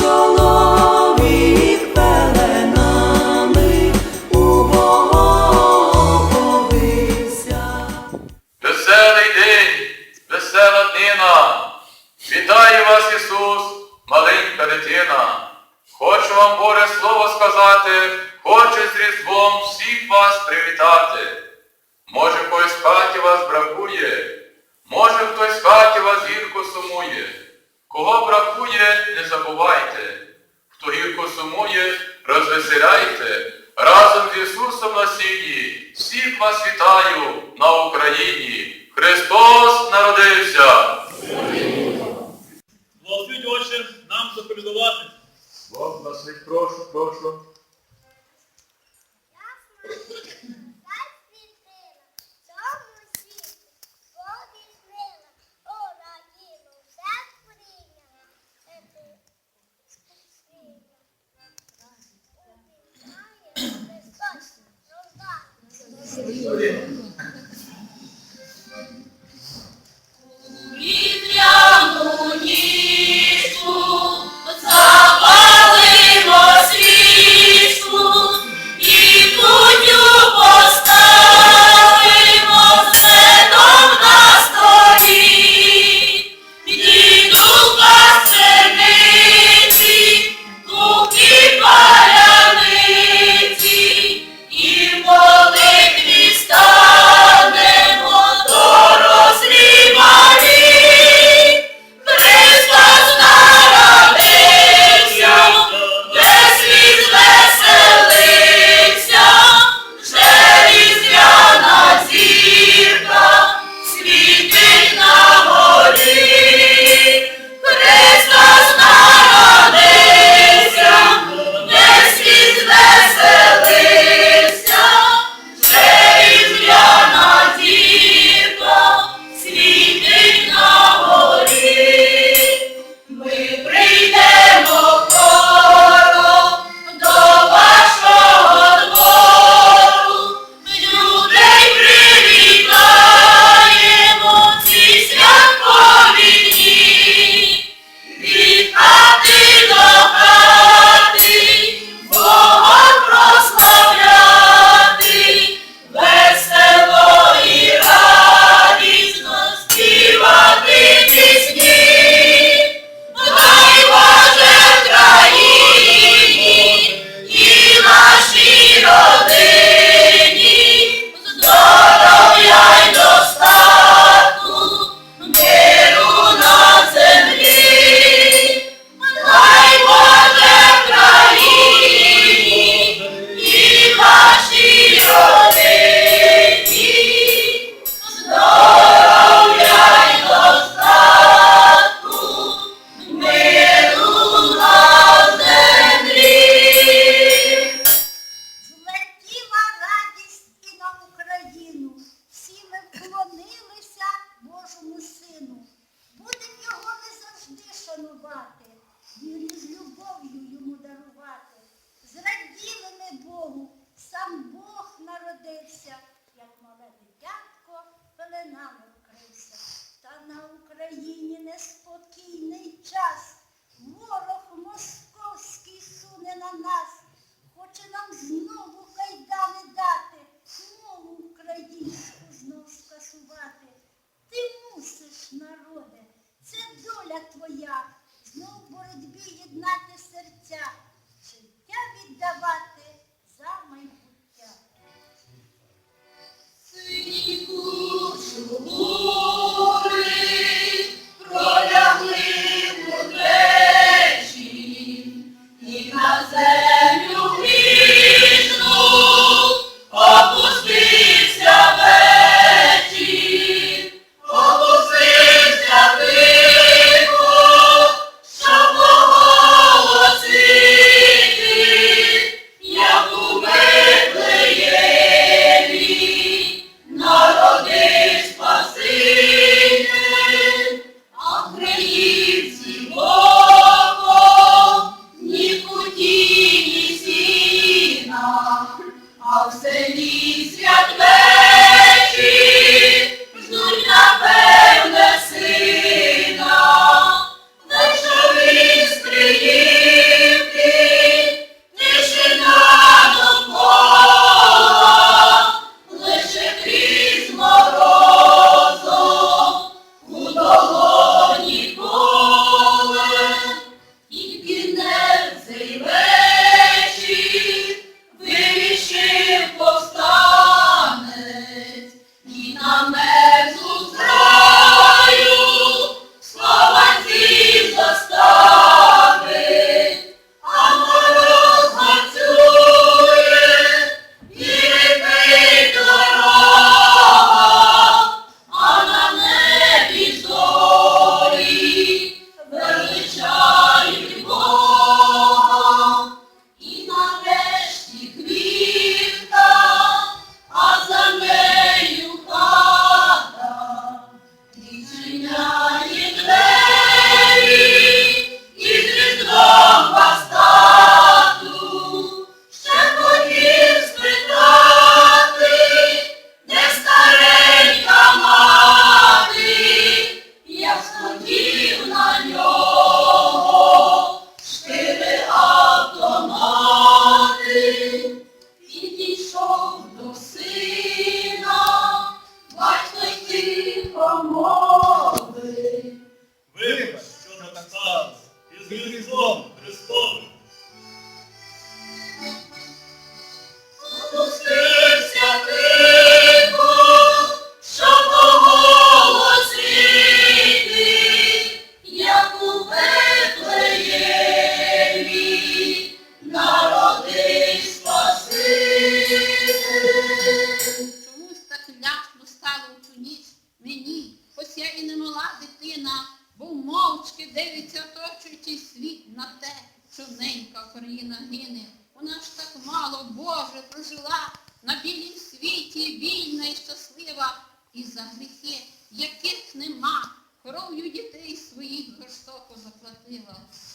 чоловік пеленами у поповився. Веселий день, весела днина, вітає вас Ісус, маленька дитина. Хочу вам Боже Слово сказати. сумує, не забувайте, хто гірко сумує, розвеселяйте. Разом з Ісусом на сії всіх вас вітаю на Україні. Христос народився! Благословіть, Отче, нам заповідувати. запередувати. Благословіть, прошу, прошу. Oye, воля твоя, ну, знов боротьбі єднати серця, життя віддавати за майбуття. а в селі святле. Well.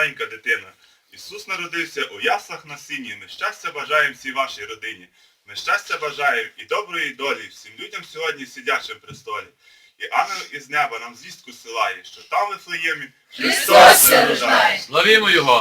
Маленька дитина. Ісус народився у яслах на сіні. Ми щастя бажаємо всій вашій родині. Ми щастя бажаємо і доброї долі всім людям сьогодні сидячим престолі. І ангел із неба нам звістку силає, що там в Вифлеємі Христос рождає. Славімо Його!